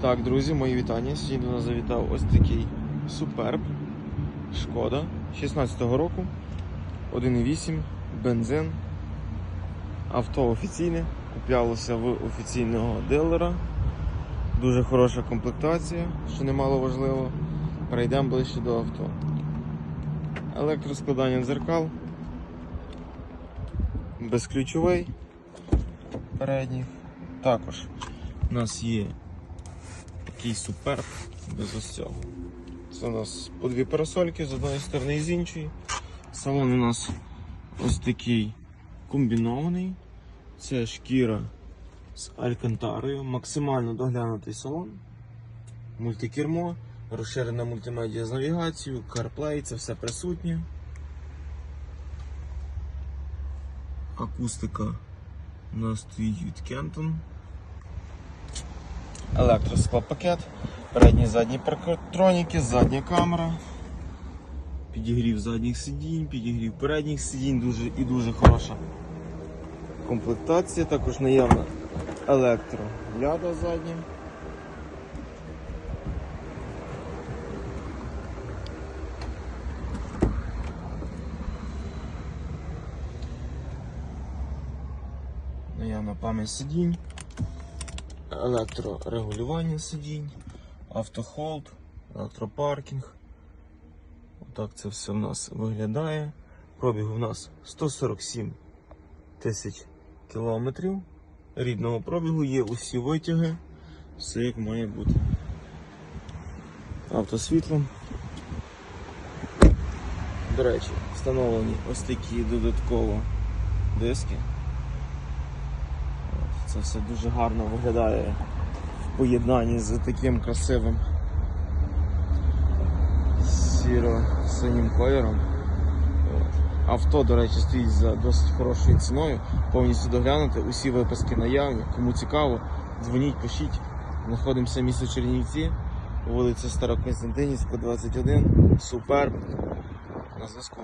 Так, друзі, мої вітання. Сьогодні до нас завітав ось такий суперб. Шкода 16-го року. 1,8, бензин. Авто офіційне. Куплялося в офіційного дилера. Дуже хороша комплектація, що немало важливо. Перейдемо ближче до авто. Електроскладання дзеркал. Безключовий передніх. Також у нас є такий суперб без ось цього. Це у нас по дві парасольки з одної сторони і з іншої. Салон у нас ось такий комбінований. Це шкіра з алькантарою, максимально доглянутий салон, мультикермо, розширена мультимедіа з навігацією, CarPlay, це все присутнє. Акустика у нас стоїть від Kenton. Електросклопакет, передні і задні парктроніки, задня камера, підігрів задніх сидінь, підігрів передніх сидінь, дуже і дуже хороша комплектація, також наявна електро ляда задня. Наявна пам'ять сидінь електрорегулювання сидінь, автохолд, електропаркінг. Отак це все в нас виглядає. Пробіг у нас 147 тисяч кілометрів. Рідного пробігу є усі витяги, все як має бути. Автосвітло. До речі, встановлені ось такі додатково диски. Це все дуже гарно виглядає в поєднанні з таким красивим сіро-синім кольором. Авто, до речі, стоїть за досить хорошою ціною, повністю доглянути, усі виписки наявні. Кому цікаво, дзвоніть, пишіть. Знаходимося в місті Чернівці, вулиця Староконстантинівська, 21, Суперб. На зв'язку.